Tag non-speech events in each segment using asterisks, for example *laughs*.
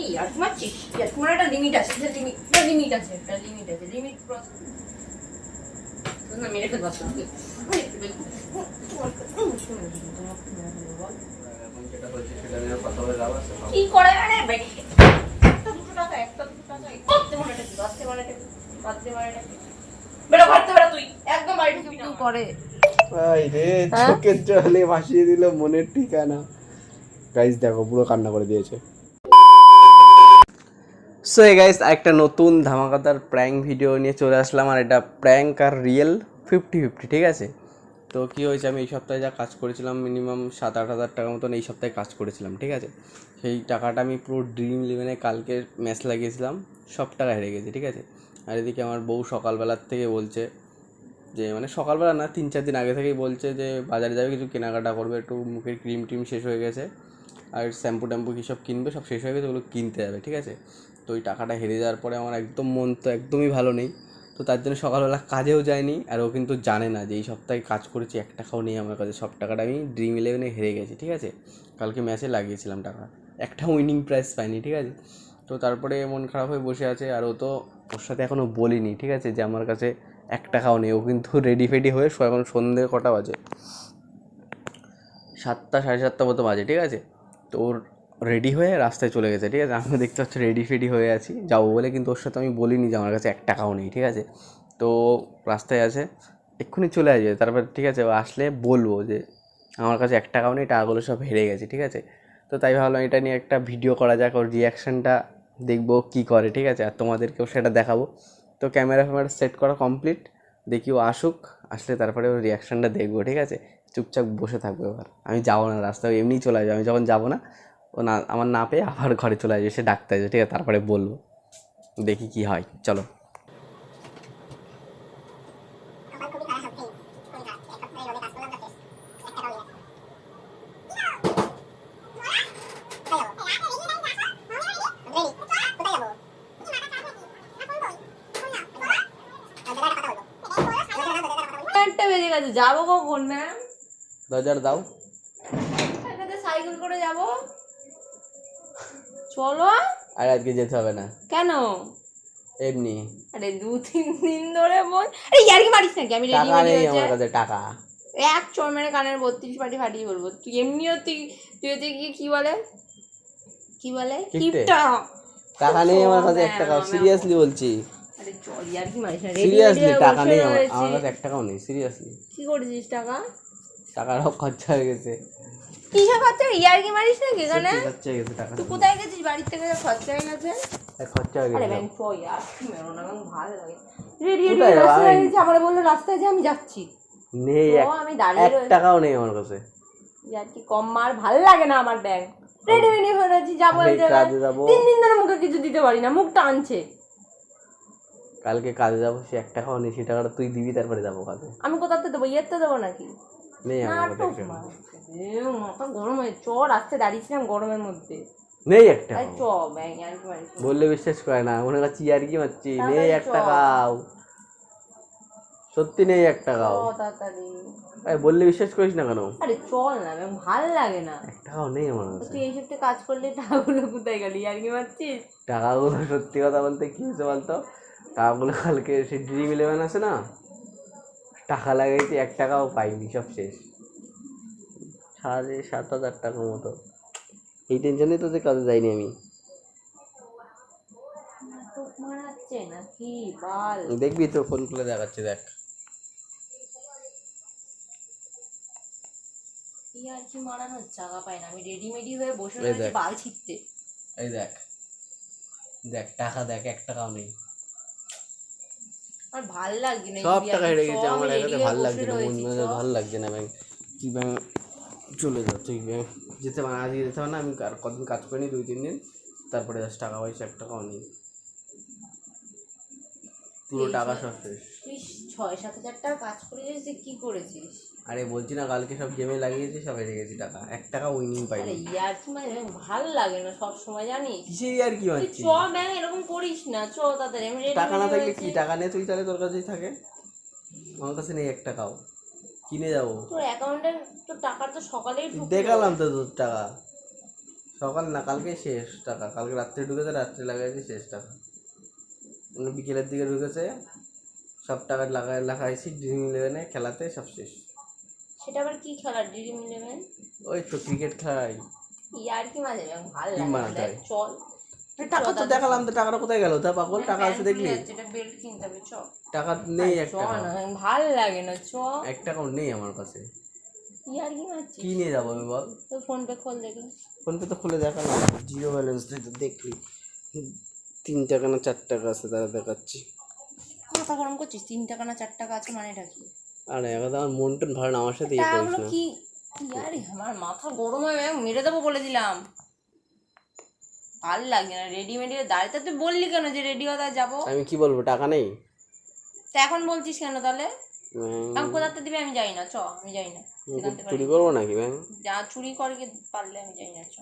এই আর মারছিস তোমার একটা লিমিট আছে একটা লিমিট একটা লিমিট আছে একটা লিমিট আছে লিমিট ক্রস না মেরে ফেলব আজকে এখন যেটা হয়েছে সেটা নিয়ে কথা বলে লাভ আছে? কি করে আরে একটা দুটো টাকা একটা দুটো টাকা করতে মনে টাকা বাঁচতে মনে টাকা বাঁচতে মনে টাকা বেরো ঘরতে বেরো তুই একদম বাড়ি ঢুকবি না। করে রে চোখের জলে ভাসিয়ে দিল মনের ঠিকানা। গাইস দেখো পুরো কান্না করে দিয়েছে। সো এই গাইস একটা নতুন ধামাকাদার প্র্যাঙ্ক ভিডিও নিয়ে চলে আসলাম আর এটা প্র্যাঙ্ক আর রিয়েল ফিফটি ফিফটি ঠিক আছে? তো কী হয়েছে, আমি এই সপ্তাহে যা কাজ করেছিলাম মিনিমাম সাত আট হাজার টাকার মতন এই সপ্তাহে কাজ করেছিলাম, ঠিক আছে? সেই টাকাটা আমি পুরো ড্রিম ইলেভেনে কালকে ম্যাচ লাগিয়েছিলাম, সব টাকা হেরে গেছে, ঠিক আছে? আর এদিকে আমার বউ সকালবেলার থেকে বলছে যে মানে সকালবেলা না, তিন চার দিন আগে থেকেই বলছে যে, বাজারে যাবে, কিছু কেনাকাটা করবে, একটু মুখের ক্রিম টিম শেষ হয়ে গেছে, আর শ্যাম্পু ট্যাম্পু কী সব কিনবে, সব শেষ হয়ে গেছে, ওগুলো কিনতে যাবে, ঠিক আছে? তো ওই টাকাটা হেরে যাওয়ার পরে আমার একদম মন তো একদমই ভালো নেই। তো তার জন্য সকালবেলা কাজেও যায়নি আর ও কিন্তু জানে না যে এই সপ্তাহে কাজ করেছি, এক টাকাও নেই আমার কাছে। সব টাকাটা আমি ড্রিম ইলেভেনে হেরে গেছি, ঠিক আছে? কালকে ম্যাচে লাগিয়েছিলাম টাকা। একটা উইনিং প্রাইজ পাইনি, ঠিক আছে? তো তারপরে মন খারাপ হয়ে বসে আছে আর ও তো ওর সাথে এখনও বলিনি, ঠিক আছে? যে আমার কাছে এক টাকাও নেই। ও কিন্তু রেডি ফেডি হয়ে এখন সন্ধে কটা বাজে? সাতটা সাড়ে সাতটা মতো বাজে, ঠিক আছে? তো ওর রেডি হয়ে রাস্তায় চলে গেছে, ঠিক আছে? আমিও দেখতে পাচ্ছি রেডি ফেডি হয়ে আছি। যাব বলে কিন্তু ওর সাথে আমি বলিনি যে আমার কাছে এক টাকাও নেই, ঠিক আছে? তো রাস্তায় আছে, এক্ষুনি চলে আসবে। তারপর ঠিক আছে আসলে বলব যে আমার কাছে এক টাকাও নেই, টাকাগুলো সব হেরে গেছে, ঠিক আছে? তো তাই ভাবলাম এটা নিয়ে একটা ভিডিও করা যাক, ওর রিয়াকশানটা দেখব কী করে, ঠিক আছে? আর তোমাদেরকেও সেটা দেখাবো। তো ক্যামেরা ফ্যামেরা সেট করা কমপ্লিট দেখি ও আসুক, আসলে তারপরে ওর রিয়াকশানটা দেখব, ঠিক আছে? চুপচাপ বসে থাকব এবার। আমি যাব না রাস্তায় এমনিই চলে আসবে। আমি যখন যাব না ও না আমার না পেয়ে আবার ঘরে চলে আসবে সে ডাকতে আসবে ঠিক আছে? তারপরে বলব। দেখি কি হয় চলো। গেছে যাব কখন ম্যাম দরজার দাও। সাইকেল করে যাব। চলো। আর আজকে যেতে হবে না। কেন? এমনি। আরে দু তিন দিন ধরে বল। আরে ইয়ার্কি মারিস নাকি? আমি রেডি টাকা নেই আমার কাছে টাকা। এক চোর মেরে কানের বত্রিশ পাটি ফাটিয়ে বলব তুই এমনিও তুই তুই হচ্ছে কি কি বলে? কি বলে? কিপটা। টাকা নেই আমার কাছে এক টাকা সিরিয়াসলি বলছি। আরে চল ইয়ার্কি মারিস না। সিরিয়াসলি টাকা নেই আমার আমার কাছে এক টাকাও নেই সিরিয়াসলি। কি করেছিস টাকা? টাকাটাও খরচা হয়ে গেছে। কিসে খরচা? ইয়ার্কি মারিস এখানে? খরচা হয়ে গেছে টাকা। তুই কোথায় গেছিস? বাড়ির থেকে যা খরচা হয়ে গেছে? খরচা হয়ে আরে ব্যাংক চ ইয়ার কি মেরো না ব্যাংক ভালো লাগে। রেডি রেডি কোথায় রাস্তায় আমি- গেছি আমার বলল রাস্তায় যে আমি যাচ্ছি। নেই আমি দাঁড়িয়ে এক টাকাও নেই আমার কাছে। ইয়ার কি কম মার? ভালো লাগে না আমার ব্যাংক রেডি রেডি হয়ে রয়েছি যাব আমি এই জায়গায়। কাজে যাব। তিন দিন ধরে মুখে কিছু দিতে পারি না মুখ টানছে কালকে কাজে যাব সে এক টাকাও নেই সে টাকাটা তুই দিবি তারপরে যাব কাজে। আমি কোথাতে দেবো? ইয়েতে দেবো নাকি? নেই আমার কাছে নাটক এক টাকা। মারছে। এ, মাথা গরম হয়ে চ রাস্তায় দাঁড়িয়েছিলাম গরমের মধ্যে। নেই এক টাকা আরে চ ব্যাংক আর কি মারিস না। বললে বিশ্বাস করে না মনে আর কি মারছি নেই তাড়াতাড়ি এক সত্যি নেই এক চ আরে বললে বিশ্বাস করিস না কেন? আরে চল না ভালো লাগে না। টাকাও নেই আমার কাছে। তুই এই সপ্তাহে কাজ করলে টাকাগুলো কোথায় গেলি? আর কি মারছিস টাকাগুলো সত্যি কথা বলতে কি হয়েছে বলতো? টাকাগুলো কালকে সে ড্রিম ইলেভেন আছে না? টাকা লাগাইছি এক টাকাও পাইনি সব শেষ। সাড়ে সাত হাজার টাকার মতো। এই টেনশনেই তো যে কাজে যাইনি আমি। দেখবি তো ফোন খুলে দেখাচ্ছে দেখ। কি আর কি মারানোর জায়গা পাই না আমি রেডিমেডি হয়ে বসে দেখ। বাল ছিটতে এই দেখ দেখ টাকা দেখ এক টাকাও নেই। আর ভালো লাগছে না সব টাকা হেরে গেছে আমার একাতে ভালো লাগছে না মন মেজাজ ভালো লাগছে না ব্যাংক কি ব্যাংক চলে যা তুই ব্যাংক যেতে পারে আজকে যেতে পারে না আমি আর কদিন কাজ করিনি দুই তিন দিন। তারপরে জাস্ট টাকা পয়সা এক টাকাও নেই। পুরো টাকা সব শেষ। তুই ছয় সাত হাজার টাকা কাজ করেছিস যে কি করেছিস? আরে বলছি না কালকে সব গেমে লাগিয়েছি সব হেরে গেছি টাকা। এক টাকা উইনিং আরে পাইনি ইয়ার মানে ভালো লাগে না সব সময় জানিস? কিসের আর কি মারছি চ ব্যাং এরকম করিস না। চ আমি ready টাকা না থাকলে কি? টাকা নিয়ে তুই তাহলে তোর কাছেই থাকে? আমার কাছে নেই এক টাকাও। কিনে যাব। তোর অ্যাকাউন্টে তো টাকার তো সকালেই। দেখালাম তো তোর টাকা। সকাল না কালকে শেষ টাকা। কালকে রাত্রে ঢুকেছে রাত্রে লাগাইছে শেষ টাকা। মানে বিকেলের দিকে ঢুকেছে। সব টাকা লাগাই লাগাইছি ড্রিম ইলেভেনে খেলাতে সব শেষ। সেটা আবার কি খেলার? ড্রিম ইলেভেন ওই তো ক্রিকেট খেলাই। ইয়ার কি মাঝে? ভালো লাগে। চল। টাকা তো দেখালাম তো টাকাটা কোথায় গেল? তা পাগল টাকা আছে দেখলি? যেটা বেল্ট কিনতে হবে চ টাকা নেই এক টাকা না ভালো লাগে না চ এক টাকাও নেই আমার কাছে। ইয়ার কি মারছিস? কি নিয়ে যাব আমি বল? তোর ফোন পে খোল দেখি। ফোনপে তো খুলে দেখালাম। জিরো ব্যালেন্স তুই তো দেখলি। তিন টাকা না চার টাকা আছে তারা দেখাচ্ছি। মাথা গরম করছিস? তিন টাকা না চার টাকা আছে মানেটা কি? আরে এখন আমার মন টন ভালো না আমার সাথে ইয়ে করিস না। কি? ইয়ারে আমার মাথা গরম হয়ে গেছে, মেরে দেবো বলে দিলাম। ভালো লাগে না রেডিমেডে দাঁড়িয়ে তুই বললি কেন যে রেডি হতে যাব? আমি কি বলব টাকা নেই? তা এখন বলছিস কেন তাহলে? ব্যাংক কোথাতে দিবে আমি যাই না চ আমি যাই না। চুরি করব নাকি ব্যাং? যা চুরি করে পারলে আমি যাই না চ।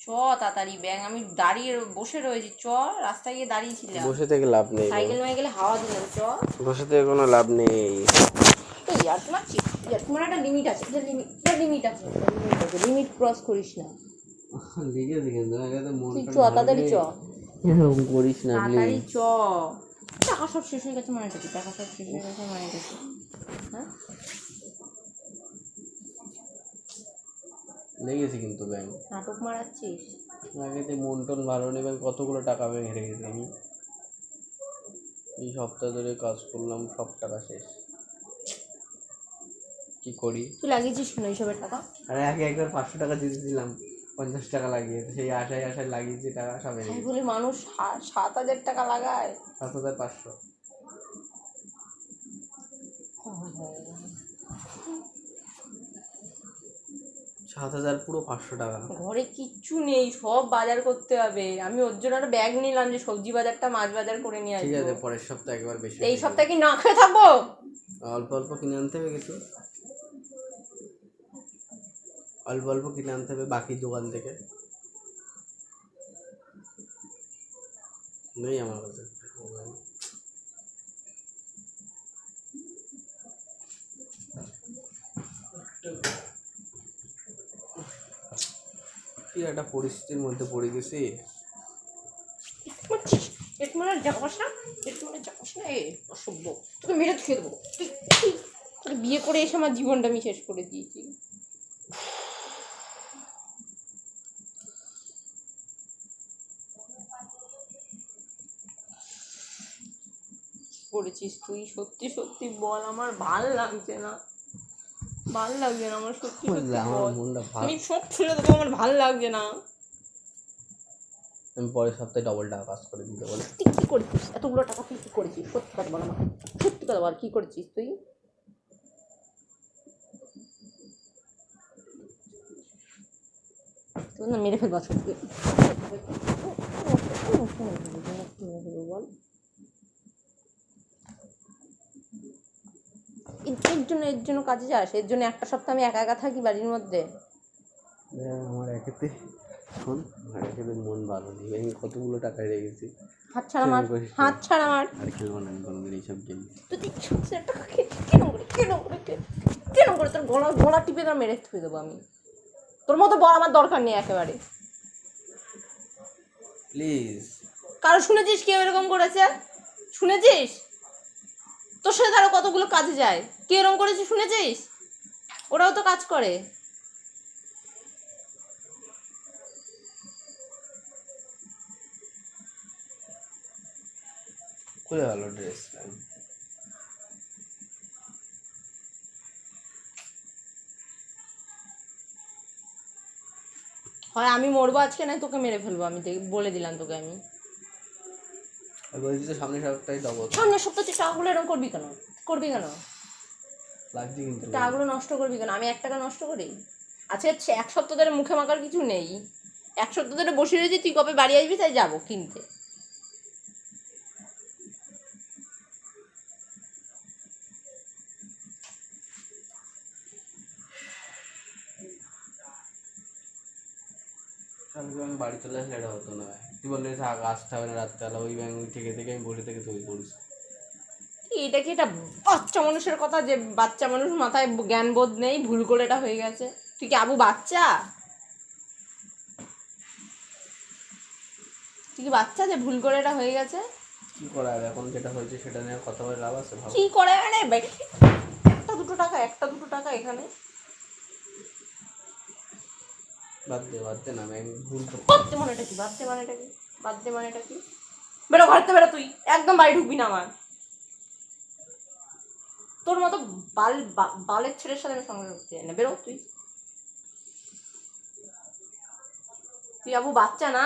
চ তাড়াতাড়ি ব্যাং আমি দাঁড়িয়ে বসে রয়েছি। চ রাস্তায় গিয়ে দাঁড়িয়েছিলাম। বসে থেকে লাভ নেই সাইকেল মেয়ে গেলে হাওয়া দিলাম চ। বসে থেকে কোনো লাভ নেই। তো ইয়ার তোমার ইয়ার তোমার একটা লিমিট আছে। একটা লিমিট একটা লিমিট আছে। লিমিট ক্রস করিস না। চ তাড়াতাড়ি চ। এরকম করিস না তাড়াতাড়ি চ। টাকা সব শেষ হয়ে গেছে মানে টাকা সব শেষ হয়ে গেছে মানে হ্যাঁ? লেগেছি কিন্তু ব্যাংক নাটক মারাচ্ছিস? আগে যে মন টন ভালো নেই ব্যাংক কতগুলো টাকা ব্যাংক হেরে গেছি আমি? এই সপ্তাহ ধরে কাজ করলাম সব টাকা শেষ। কি করি? তুই লাগিয়েছিস কেন এইসবের টাকা? আরে আগে একবার পাঁচশো টাকা দিয়ে দিলাম পঞ্চাশ টাকা লাগিয়ে সেই আশায় আশায় লাগিয়েছি টাকা সব তাই বলে মানুষ সাত হাজার টাকা লাগায়। সাত হাজার পাঁচশো। সাত হাজার পুরো পাঁচশো টাকা। ঘরে কিচ্ছু নেই সব বাজার করতে হবে। আমি ওর জন্য একটা ব্যাগ নিলাম যে সবজি বাজারটা মাছ বাজার করে নিয়ে ঠিক আছে পরের সপ্তাহে একবার বেশি এই সপ্তাহে কি না খেয়ে থাকব? অল্প অল্প কিনে আনতে হবে কিছু। অল্প অল্প কিনে আনতে হবে বাকি দোকান থেকে। নেই আমার কাছে মোবাইল। কি একটা পরিস্থিতির মধ্যে পড়ে গেছি। তোকে মেরে ধুয়ে দেবো। তোকে বিয়ে করে এসে আমার জীবনটা আমি শেষ করে দিয়েছি। করেছিস তুই? সত্যি সত্যি বল, আমার ভালো লাগছে না। ভালো লাগছে না আমার সত্যি সত্যি আমার মনটা ভালো আমি সব ছেড়ে দেবো আমার ভালো লাগছে না আমি পরের সপ্তাহে ডবল টাকা কাজ করে দিতে বলে তুই কি করেছিস এতগুলো টাকা তুই কি করেছিস সত্যি কথা বল আমাকে সত্যি কথা বল কি করেছিস তুই তোর না মেরে ফেলব বল এর- এর জন্য এর জন্য কাজে যাস এর জন্য একটা সপ্তাহ আমি একা একা থাকি বাড়ির মধ্যে। আমার একেতে শোন আমার একেতে মন ভালো নেই। আমি কতগুলো টাকা হেরে গেছি হাত ছাড়া মার হাত ছাড়া মার আর খেলব না আমি কোনোদিন এইসব গেম তুই টাকা কেন করে কেন করে কেন করে তোর গলা গলা টিপে তোর মেরে থুয়ে দেবো আমি? তোর মতো বড় আমার দরকার নেই একেবারে। প্লিজ কারও শুনেছিস কেউ এরকম করেছে? শুনেছিস? তোর সাথে তারা কতগুলো কাজে যায়? কে এরকম করেছে শুনেছিস? ওরাও তো কাজ করে। খুলে ড্রেস হয় আমি মরবো আজকে নাই তোকে মেরে ফেলব। আমি বলে দিলাম তোকে আমি। বলছি তো সামনের সপ্তাহে ডবল সামনের সপ্তাহে তুই টাকাগুলো এরকম করবি কেন? করবি কেন? লাগছে কিন্তু। টাকাগুলো নষ্ট করবি কেন? আমি এক টাকা নষ্ট করি? আচ্ছা এক সপ্তাহ ধরে মুখে মাখার কিছু নেই। এক সপ্তাহ ধরে বসে রয়েছি তুই কবে বাড়ি আসবি? তাই যাব কিনতে। আমি বাড়ি চলে আসলে এটা হতো না। তুই বললি থাক আসতে হবে না রাত্রেবেলা ওই ব্যাংক থেকে থেকে আমি বসে থেকে তুই করিস এটা কি এটা বাচ্চা মানুষের কথা যে বাচ্চা মানুষ মাথায় জ্ঞান বোধ নেই ভুল করে এটা হয়ে গেছে? তুই কি আবু বাচ্চা? তুই কি বাচ্চা যে ভুল করে এটা হয়ে গেছে? কি করা যাবে? এখন যেটা হয়েছে সেটা নিয়ে কথা বলে লাভ আছে কি করে মানে বে- একটা দুটো টাকা একটা দুটো টাকা এখানে। বাদ দে বাদ দে না আমি ভুল মানেটা কি? মানেটা কি? মানেটা কি? বেরো ঘরতে বেরো তুই। একদম বাড়ি ঢুকবি না আমার। তোর মতো বাল বালের ছেলের সাথে আমি সঙ্গে ঢুকতে চাই না। বেরো তুই। তুই আবু বাচ্চা না?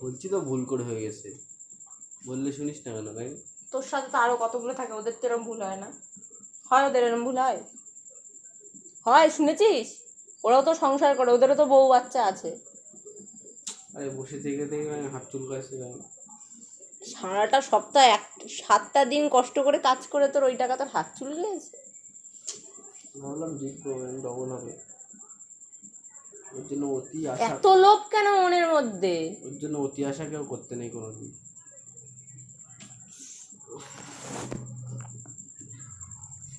বলছি তো ভুল করে হয়ে গেছে। বললে শুনিস না কেন ভাই? তোর সাথে তো আরও কতগুলো থাকে ওদের তো এরম ভুল হয় না। হয় ওদের এরম ভুল হয়? হয় শুনেছিস? ওরাও তো সংসার করে ওদেরও তো বউ বাচ্চা আছে। আরে বসে থেকে থেকে আমি হাত সারাটা সপ্তাহ এক সাতটা দিন কষ্ট করে কাজ করে তোর ওই টাকা তোর হাত চুল গেছে ভাবলাম জিতবো ডবল হবে। ওর জন্য অতি আশা এত লোভ কেন মনের মধ্যে? ওর জন্য অতি আশা কেউ করতে নেই কোনোদিন।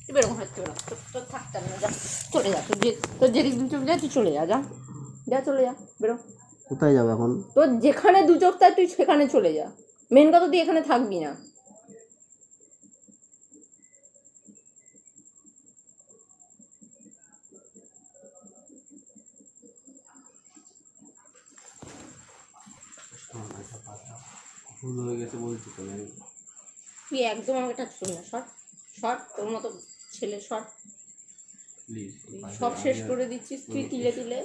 তুই এরকম হচ্ছে তোর তোর না যা চলে যা। তোর যে তোর যেদিক দু যায় তুই চলে যা যা। যা চলে যা বেরো। কোথায় যাবে এখন? তোর যেখানে দু চোখ তাই তুই সেখানে চলে যা। মেন কথা তুই এখানে থাকবি না। ভুল হয়ে গেছে বলছি তো তুই একদম আমাকে টাচ করবি না শর্ট শর্ট তোর মতো ছেলে শর্ট। সব শেষ করে দিচ্ছিস তুই তিলে তিলে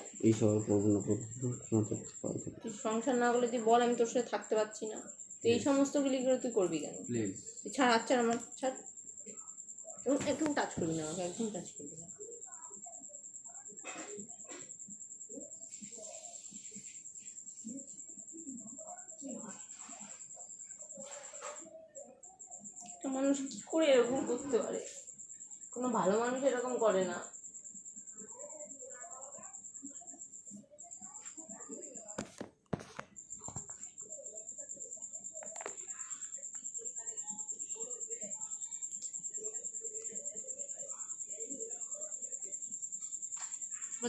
তুই সংসার না করলে তুই বল আমি তোর সাথে থাকতে পারছি না। তুই এই সমস্তগুলি করে তুই করবি কেন? প্লিজ তুই ছাড় আচ্ছা আমার ছাড়। একদম টাচ করবি না আমাকে একদম টাচ করবি না। মানুষ কি করে এরকম করতে পারে? কোনো ভালো মানুষ এরকম করে না।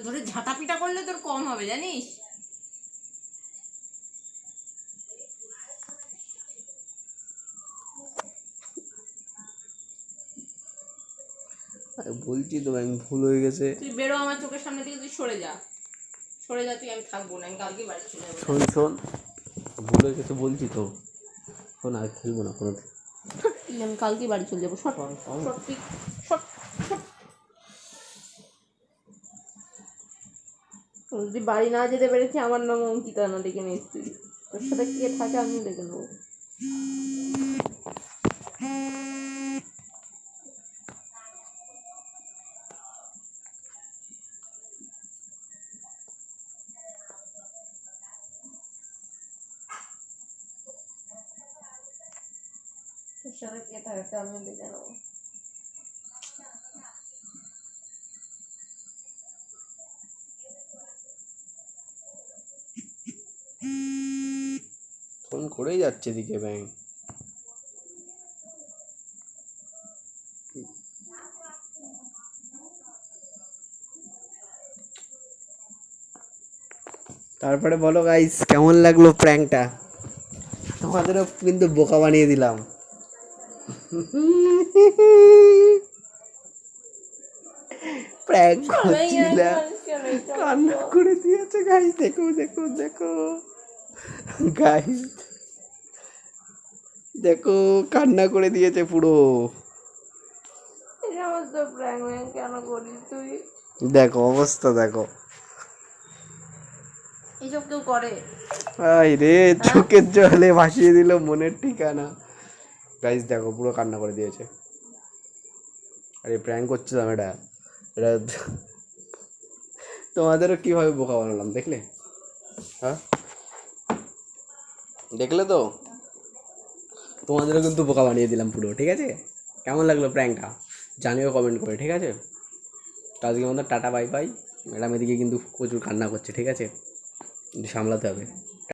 ধরে ঝাঁটা পিটা করলে তোর কম হবে জানিস? বলছি তো আমি ভুল হয়ে গেছে। তুই বেরো আমার চোখের সামনে থেকে তুই সরে যা। সরে যা তুই আমি থাকব না আমি কালকে বাড়ি চলে যাব। শোন শোন ভুল হয়ে গেছে বলছি তো। শোন আর খেলব না কোনো আমি কালকে বাড়ি চলে যাব শট শট শট। যদি বাড়ি না যেতে পেরেছি আমার নাম অঙ্কিতা না ডেকে নিস তুই। তোর সাথে কে থাকে আমি দেখে নেব তোর সাথে কে থাকে আমি দেখে নেব ফোন করেই যাচ্ছে এদিকে ব্যাংক তারপরে বলো গাইস কেমন লাগল প্র্যাঙ্কটা তোমাদেরও কিন্তু বোকা বানিয়ে দিলাম। *laughs* প্র্যাঙ্ক কান্না করে দিয়েছে গাইস দেখো দেখো দেখো। গাইস দেখো কান্না করে দিয়েছে পুরো। দেখো অবস্থা দেখো। এইসব কেউ করে। আই রে চোখের জলে ভাসিয়ে দিল মনের ঠিকানা। গাইস দেখো, পুরো কান্না করে দিয়েছে। আরে প্র্যাঙ্ক করছিলাম এটা। এটা তোমাদেরও কীভাবে বোকা বানালাম, দেখলে? হ্যাঁ? দেখলে তো? তোমাদেরও কিন্তু বোকা বানিয়ে দিলাম পুরো, ঠিক আছে? কেমন লাগল প্র্যাঙ্কটা জানিও কমেন্ট করে, ঠিক আছে? তো আজকে আমাদের টাটা বাই বাই ম্যাডাম এদিকে কিন্তু প্রচুর কান্না করছে, ঠিক আছে? সামলাতে হবে।